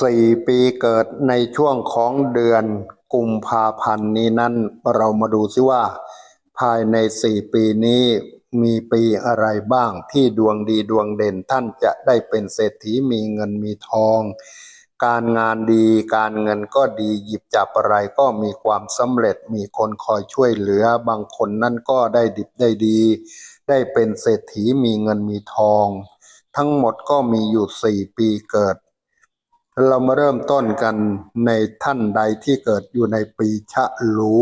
สี่ปีเกิดในช่วงของเดือนกุมภาพันธ์นี้นั้นเรามาดูซิว่า ภายในสี่ปีนี้มีปีอะไรบ้างที่ดวงดีดวงเด่นท่านจะได้เป็นเศรษฐีมีเงินมีทอง การงานดีการเงินก็ดีหยิบจับอะไรก็มีความสำเร็จมีคนคอยช่วยเหลือบางคนนั่นก็ได้ดิบได้ดี ได้เป็นเศรษฐีมีเงินมีทอง ทั้งหมดก็มีอยู่สี่ปีเกิด เรามาเริ่มต้นกันในท่านใดที่เกิดอยู่ในปีชะลู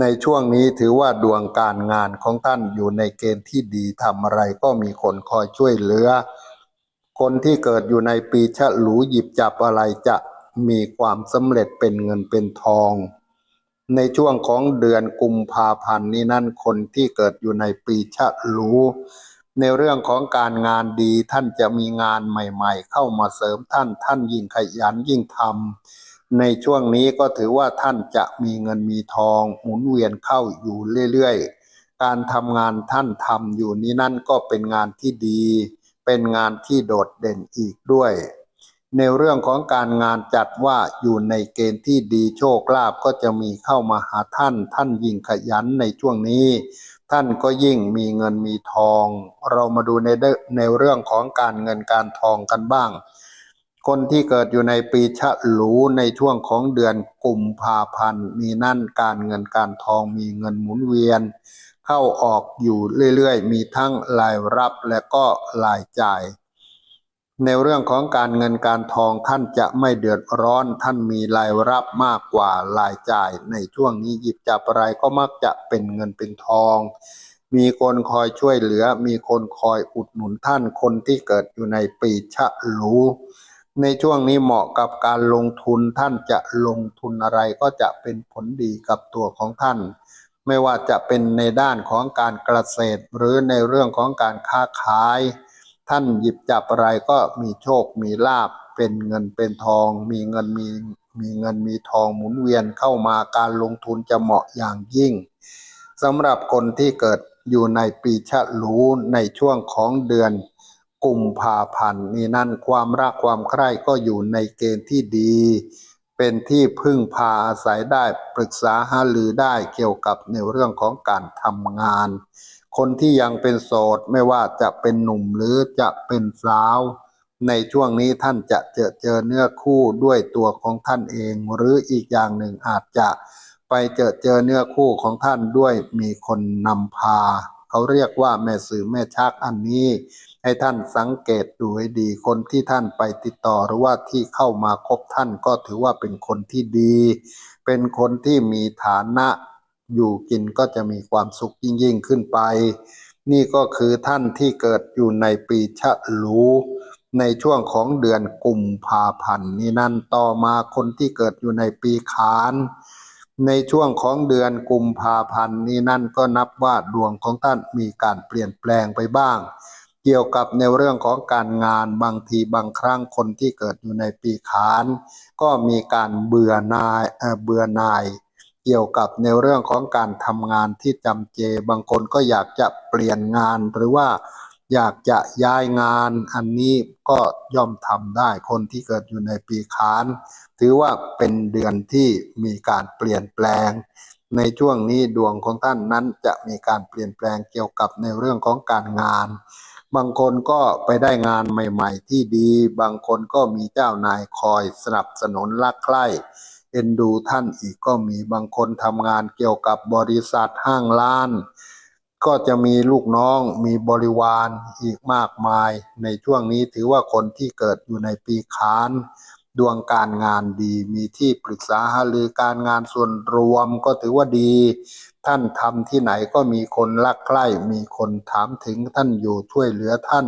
ในช่วงนี้ถือว่าดวงการงานของท่านอยู่ในเกณฑ์ที่ดีทำอะไรก็มีคนคอยช่วยเหลือ คนที่เกิดอยู่ในปีฉลูหยิบจับอะไรจะมีความสำเร็จเป็นเงินเป็นทอง ในช่วงของเดือนกุมภาพันธ์นี้นั่นคนที่เกิดอยู่ในปีฉลู ในเรื่องของการงานดีท่านจะมีงานใหม่ ๆ เข้ามาเสริมท่านท่านยิ่งขยันยิ่งทำในช่วงนี้ก็ถือว่าท่านจะมีเงินมีทองหมุนเวียนเข้าอยู่เรื่อยๆ การทำงานท่านทำอยู่นี้นั่นก็เป็นงานที่ดี เป็นงานที่โดดเด่นอีกด้วย ในเรื่องของการงานจัดว่าอยู่ในเกณฑ์ที่ดีโชคลาภก็จะมีเข้ามาหาท่าน ท่านยิ่งขยันในช่วงนี้ ท่านก็ยิ่งมีเงินมีทอง เรามาดูในในเรื่องของการเงินการทองกันบ้าง คนที่เกิดอยู่ในปีฉลูในช่วงของเดือนกุมภาพันธ์มีนั่นการเงินการทองมีเงินหมุนเวียน เข้าออกอยู่เรื่อยๆ มีทั้งรายรับและก็รายจ่าย ในเรื่องของการเงินการทองท่านจะไม่เดือดร้อน ท่านมีรายรับมากกว่ารายจ่าย ในช่วงนี้หยิบจับอะไรก็มักจะเป็นเงินเป็นทอง มีคนคอยช่วยเหลือ มีคนคอยอุดหนุนท่านคนที่เกิดอยู่ในปีฉลูในช่วงนี้เหมาะกับการลงทุนท่านจะลงทุนอะไรก็จะเป็นผลดีกับตัวของท่าน ไม่ว่าจะเป็นในด้านของการเกษตร หรือในเรื่องของการค้าขาย ท่านหยิบจับอะไรก็มีโชคมีลาบเป็นเงินเป็นทอง มีเงินมีมีเงินมีทองหมุนเวียนเข้ามาการลงทุนจะเหมาะอย่างยิ่งสำหรับคนที่เกิดอยู่ในปีฉลูในช่วงของเดือนกุมภาพันธ์นี่นั่นความรักความใคร่ก็อยู่ในเกณฑ์ที่ดี เป็นที่พึ่งพาอาศัยได้ปรึกษาหารือได้เกี่ยวกับในเรื่องของการทำงาน คนที่ยังเป็นโสดไม่ว่าจะเป็นหนุ่มหรือจะเป็นสาว ในช่วงนี้ท่านจะเจอเจอเนื้อคู่ด้วยตัวของท่านเอง หรืออีกอย่างหนึ่งอาจจะไปเจอเจอเนื้อคู่ของท่านด้วยมีคนนำพา เขาเรียกว่าแม่สื่อแม่ชักอันนี้ ให้ท่านสังเกตดูให้ดีคนที่ท่านไปติดต่อหรือว่าที่เข้ามาคบท่านก็ถือว่าเป็นคนที่ดี เป็นคนที่มีฐานะ อยู่กินก็จะมีความสุขยิ่งยิ่งขึ้นไป นี่ก็คือท่านที่เกิดอยู่ในปีฉลูในช่วงของเดือนกุมภาพันธ์นี่นั่นต่อมาคนที่เกิดอยู่ในปีขานในช่วงของเดือนกุมภาพันธ์นี้นั่นก็นับว่าดวงของท่านมีการเปลี่ยนแปลงไปบ้าง เกี่ยวกับในเรื่องของการงานบางทีบางครั้งคนที่เกิดอยู่ในปีขาน ก็มีการเบื่อนายเเบื่อนาย เกี่ยวกับในเรื่องของการทำงานที่จำเจ บางคนก็อยากจะเปลี่ยนงาน หรือว่าอยากจะย้ายงาน อันนี้ก็ย่อมทำได้คนที่เกิดอยู่ในปีขาน ถือว่าเป็นเดือนที่มีการเปลี่ยนแปลง ในช่วงนี้ดวงของท่านนั้นจะมีการเปลี่ยนแปลงเกี่ยวกับในเรื่องของการงาน บางคนก็ไปได้งานใหม่ ๆ ที่ดี บางคนก็มีเจ้านายคอยสนับสนุนรักใคร่ เอ็นดูท่านอีกก็มีบางคนทำงานเกี่ยวกับบริษัทห้างร้าน ก็จะมีลูกน้องมีบริวารอีกมากมาย ในช่วงนี้ถือว่าคนที่เกิดอยู่ในปีขานดวงการงานดีมีที่ปรึกษาหารือการงานส่วนรวมก็ถือว่าดี ท่านทำที่ไหนก็มีคนรักใคร่มีคนถามถึงท่านอยู่ช่วยเหลือท่าน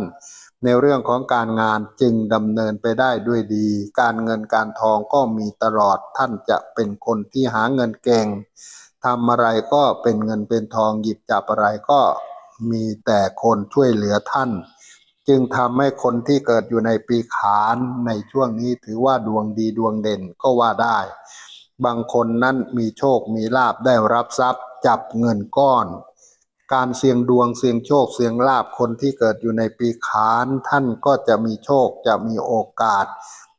ในเรื่องของการงานจึงดำเนินไปได้ด้วยดี การเงินการทองก็มีตลอดท่านจะเป็นคนที่หาเงินเก่งทำอะไรก็เป็นเงินเป็นทองหยิบจับอะไรก็มีแต่คนช่วยเหลือท่าน จึงทำให้คนที่เกิดอยู่ในปีขานในช่วงนี้ถือว่าดวงดีดวงเด่นก็ว่าได้ บางคนนั้นมีโชคมีลาบได้รับทรัพย์ จับเงินก้อน การเสี่ยงดวงเสี่ยงโชคเสี่ยงลาภคนที่เกิดอยู่ในปีขานท่านก็จะมีโชคจะมีโอกาส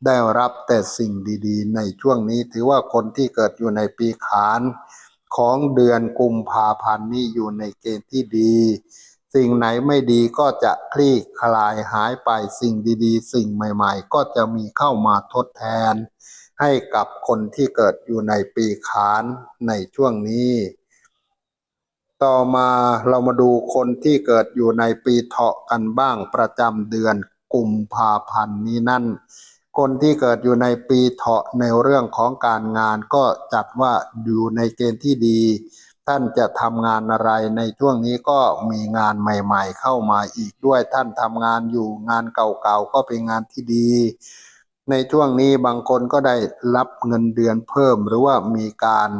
ได้รับแต่สิ่งดีๆ ในช่วงนี้ถือว่าคนที่เกิดอยู่ในปีขานของเดือนกุมภาพันธ์นี้อยู่ในเกณฑ์ที่ดี สิ่งไหนไม่ดีก็จะคลี่คลายหายไปสิ่งดีๆ สิ่งใหม่ๆ ก็จะมีเข้ามาทดแทน ให้กับคนที่เกิดอยู่ในปีขานในช่วงนี้ ต่อมาเรามาดูคนที่เกิดอยู่ในปีเถาะกันบ้างประจำเดือนกุมภาพันธ์นี้นั่น คนที่เกิดอยู่ในปีเถาะในเรื่องของการงานก็จัดว่าอยู่ในเกณฑ์ที่ดี ท่านจะทำงานอะไรในช่วงนี้ก็มีงานใหม่ๆ เข้ามาอีกด้วยท่านทำงานอยู่งานเก่าๆก็เป็นงานที่ดี ในช่วงนี้บางคนก็ได้รับเงินเดือนเพิ่มหรือว่ามีการ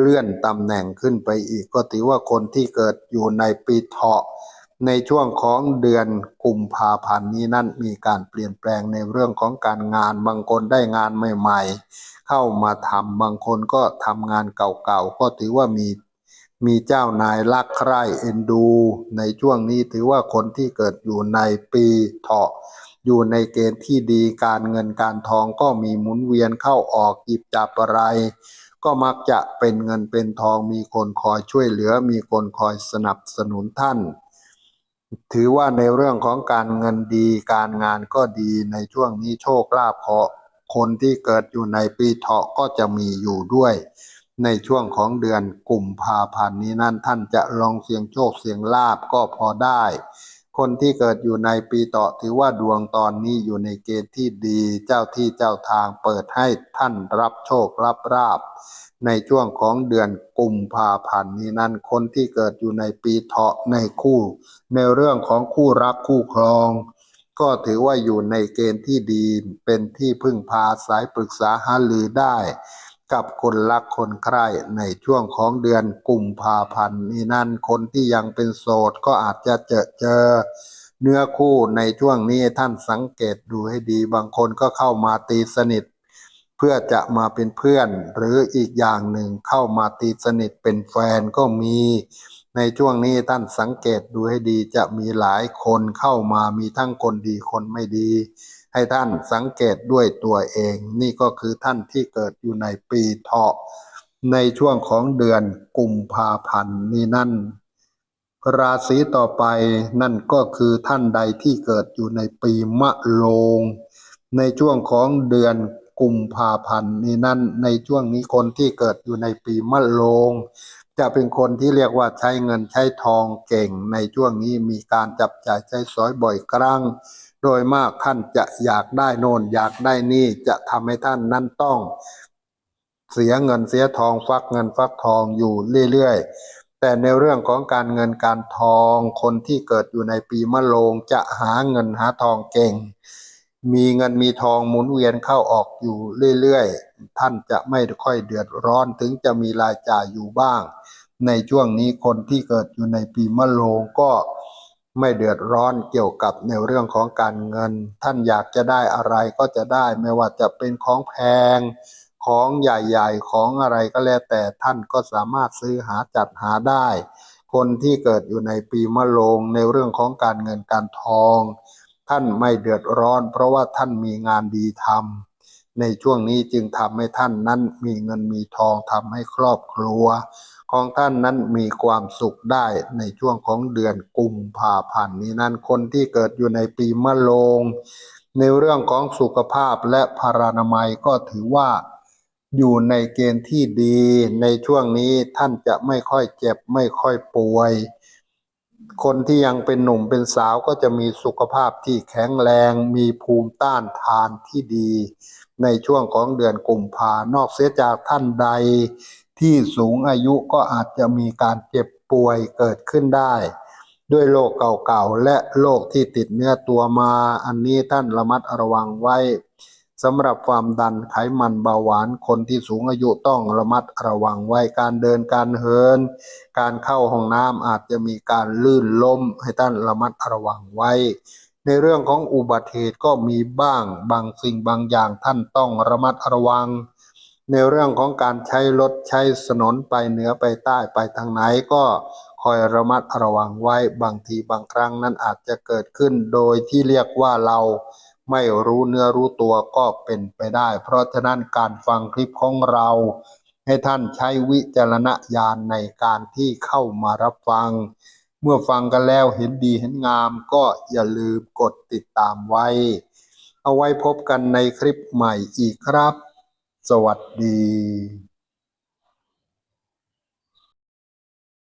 เลื่อนตำแหน่งขึ้นไปอีก ก็ถือว่าคนที่เกิดอยู่ในปีเถาะ ในช่วงของเดือนกุมภาพันธ์นี้นั่นมีการเปลี่ยนแปลงในเรื่องของการงานบางคนได้งานใหม่ๆ เข้ามาทำบางคนก็ทำงานเก่าๆ ก็ถือว่ามีมีเจ้านายรักใคร่เอ็นดู ในช่วงนี้ถือว่าคนที่เกิดอยู่ในปีเถาะ อยู่ในเกณฑ์ที่ดีการเงินการทองก็มีหมุนเวียนเข้าออกหยิบจับอะไร ก็มักจะเป็นเงินเป็นทองมีคนคอยช่วยเหลือ มีคนคอยสนับสนุนท่าน ถือว่าในเรื่องของการเงินดีการงานก็ดีในช่วงนี้โชคลาภขอคนที่เกิดอยู่ในปีเถาะก็จะมีอยู่ด้วย ในช่วงของเดือนกุมภาพันธ์นี้นั้นท่านจะลองเสี่ยงโชคเสี่ยงลาภก็พอได้ คนที่เกิดอยู่ในปีเถาะถือว่าดวงตอนนี้อยู่ในเกณฑ์ที่ดีเจ้าที่เจ้าทางเปิดให้ท่านรับโชครับราบ ในช่วงของเดือนกุมภาพันธ์นี้นั้นคนที่เกิดอยู่ในปีเถาะในคู่ ในเรื่องของคู่รักคู่ครอง ก็ถือว่าอยู่ในเกณฑ์ที่ดีเป็นที่พึ่งพาสายปรึกษาหารือได้ กับคนรักคนใคร่ในช่วงของเดือนกุมภาพันธ์นี้นั่นคนที่ยังเป็นโสดก็อาจจะเจอเจอ เนื้อคู่ในช่วงนี้ท่านสังเกตดูให้ดีบางคนก็เข้ามาตีสนิท เพื่อจะมาเป็นเพื่อน หรืออีกอย่างหนึ่งเข้ามาตีสนิทเป็นแฟนก็มี ในช่วงนี้ท่านสังเกตดูให้ดีจะมีหลายคนเข้ามามีทั้งคนดีคนไม่ดี ให้ท่านสังเกตด้วยตัวเอง นี่ก็คือท่านที่เกิดอยู่ในปีเถาะในช่วงของเดือนกุมภาพันธ์นี้นั่น ราศีต่อไปนั่นก็คือท่านใดที่เกิดอยู่ในปีมะโรงในช่วงของเดือนกุมภาพันธ์นี้นั่นในช่วงนี้คนที่เกิดอยู่ในปีมะโรง จะเป็นคนที่เรียกว่าใช้เงินใช้ทองเก่งในช่วงนี้มีการจับจ่ายใช้สอยบ่อยครั้ง โดยมากท่านจะอยากได้โน่นอยากได้นี่จะทำให้ท่านนั้นต้อง เสียเงินเสียทองฟักเงินฟักทองอยู่เรื่อยๆ แต่ในเรื่องของการเงินการทองคนที่เกิดอยู่ในปีมะโรงจะหาเงินหาทองเก่ง มีเงินมีทองหมุนเวียนเข้าออกอยู่เรื่อยๆ ท่านจะไม่ค่อยเดือดร้อนถึงจะมีรายจ่ายอยู่บ้าง ในช่วงนี้คนที่เกิดอยู่ในปีมะโรงก็ไม่เดือดร้อนเกี่ยวกับในเรื่องของการเงิน ท่านอยากจะได้อะไรก็จะได้ไม่ว่าจะเป็นของแพง ของใหญ่ๆ ของอะไรก็แล้วแต่ท่านก็สามารถซื้อหาจัดหาได้ คนที่เกิดอยู่ในปีมะโรงในเรื่องของการเงินการทอง ท่านไม่เดือดร้อน เพราะว่าท่านมีงานดีทำในช่วงนี้จึงทำให้ท่านนั้นมีเงินมีทองทำให้ครอบครัว ของท่านนั้นมีความสุขได้ในช่วงของเดือนกุมภาพันธ์นี้นั้นคนที่เกิดอยู่ในปีมะโรงในเรื่องของสุขภาพและพารานามัยก็ถือว่าอยู่ในเกณฑ์ที่ดี ในช่วงนี้ท่านจะไม่ค่อยเจ็บไม่ค่อยป่วย คนที่ยังเป็นหนุ่มเป็นสาวก็จะมีสุขภาพที่แข็งแรง มีภูมิต้านทานที่ดี ในช่วงของเดือนกุมภานอกเสียจากท่านใด ที่สูงอายุก็อาจจะมีการเจ็บป่วยเกิดขึ้นได้ ด้วยโรคเก่าๆ และโรคที่ติดเนื้อตัวมา อันนี้ท่านระมัดระวังไว้ สำหรับความดันไขมันเบาหวานคนที่สูงอายุต้องระมัดระวังไว้การเดินการเหิน การเข้าห้องน้ำอาจจะมีการลื่นล้มให้ท่านระมัดระวังไว้ ในเรื่องของอุบัติเหตุก็มีบ้างบางสิ่งบางอย่างท่านต้องระมัดระวัง ในเรื่องของการใช้รถใช้ถนนไปเหนือไปใต้ไปทางไหนก็คอยระมัดระวังไว้บางทีบางครั้งนั้นอาจจะเกิดขึ้นโดยที่เรียกว่าเรา ไม่รู้เนื้อรู้ตัวก็เป็นไปได้ เพราะฉะนั้นการฟังคลิปของเรา ให้ท่านใช้วิจารณญาณในการที่เข้ามารับฟัง เมื่อฟังกันแล้วเห็นดีเห็นงามก็อย่าลืมกดติดตามไว้ เอาไว้พบกันในคลิปใหม่อีกครับ สวัสดี